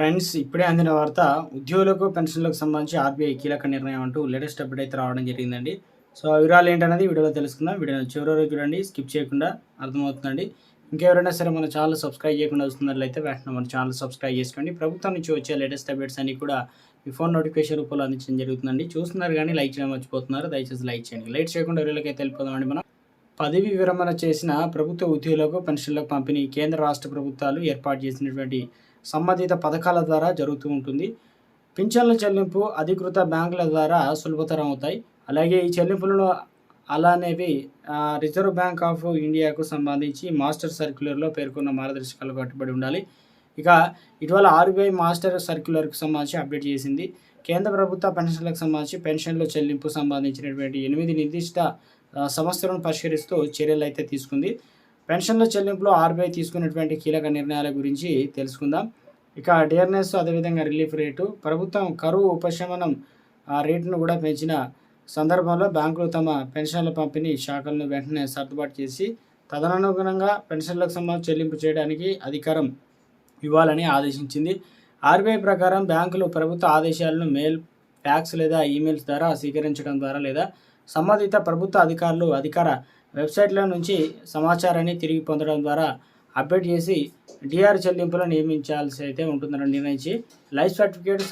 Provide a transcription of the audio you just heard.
Friends ఇప్పుడే అందిన వార్త ఉద్యోగులకు పెన్షన్లకు సంబంధించి ఆర్బీఐ కీలక నిర్ణయం అంటూ లేటెస్ట్ అప్డేట్ అయితే రావడం జరిగిందండి. సో ఆ వివరాలు ఏంటనేది వీడియోలో తెలుసుకుందాం. వీడియోని చివరి వరకు చూడండి స్కిప్ చేయకుండా అర్థమవుతుందండి. ఇంకెవరైనా సరే మన ఛానల్ సబ్స్క్రైబ్ చేయకుండా వస్తున్నట్లయితే వెంటనే మన ఛానల్ సబ్స్క్రైబ్ చేసుకోండి. ప్రభుత్వం నుంచి వచ్చే లేటెస్ట్ అప్డేట్స్ అన్ని కూడా మీ ఫోన్ నోటిఫికేషన్ రూపంలో అందించడం జరుగుతుందండి. చూస్తున్నారు కానీ లైక్ చేయడం మర్చిపోతున్నారు. దయచేసి లైక్ చేయండి. లైట్ చేయకుండా వీళ్ళకైతే వెళ్ళిపోదామండి మనం. పదవి విరమణ చేసిన ప్రభుత్వ ఉద్యోగులకు పెన్షన్లకు పంపిణీ కేంద్ర రాష్ట్ర ప్రభుత్వాలు ఏర్పాటు చేసినటువంటి సంబంధిత పథకాల ద్వారా జరుగుతూ ఉంటుంది. పింఛన్ల చెల్లింపు అధికృత బ్యాంకుల ద్వారా సులభతరం అవుతాయి. అలాగే ఈ చెల్లింపులను అలానేవి రిజర్వ్ బ్యాంక్ ఆఫ్ ఇండియాకు సంబంధించి మాస్టర్ సర్క్యులర్లో పేర్కొన్న మార్గదర్శకాలు కట్టుబడి ఉండాలి. ఇక ఇటీవల ఆర్బీఐ మాస్టర్ సర్క్యులర్కు సంబంధించి అప్డేట్ చేసింది. కేంద్ర ప్రభుత్వ పెన్షన్లకు సంబంధించి పెన్షన్ల చెల్లింపు సంబంధించినటువంటి ఎనిమిది నిర్దిష్ట సమస్యలను పరిష్కరిస్తూ చర్యలు అయితే తీసుకుంది. పెన్షన్ల చెల్లింపులో ఆర్బీఐ తీసుకున్నటువంటి కీలక నిర్ణయాల గురించి తెలుసుకుందాం. ఇక డియర్నెస్ అదేవిధంగా రిలీఫ్ రేటు ప్రభుత్వం కరువు ఉపశమనం ఆ రేటును కూడా పెంచిన సందర్భంలో బ్యాంకులు తమ పెన్షన్ల పంపిణీ శాఖలను వెంటనే సర్దుబాటు చేసి తదనుగుణంగా పెన్షన్లకు సంబంధించి చెల్లింపు చేయడానికి అధికారం ఇవ్వాలని ఆదేశించింది. ఆర్బీఐ ప్రకారం బ్యాంకులు ప్రభుత్వ ఆదేశాలను మేల్ ఫ్యాక్స్ లేదా ఈమెయిల్స్ ద్వారా స్వీకరించడం ద్వారా లేదా సంబంధిత ప్రభుత్వ అధికారులు అధికార వెబ్సైట్ల నుంచి సమాచారాన్ని తిరిగి పొందడం ద్వారా అప్డేట్ చేసి డిఆర్ చెల్లింపులను నియమించాల్సి అయితే ఉంటుందని నిర్ణయించి లైఫ్ సర్టిఫికేట్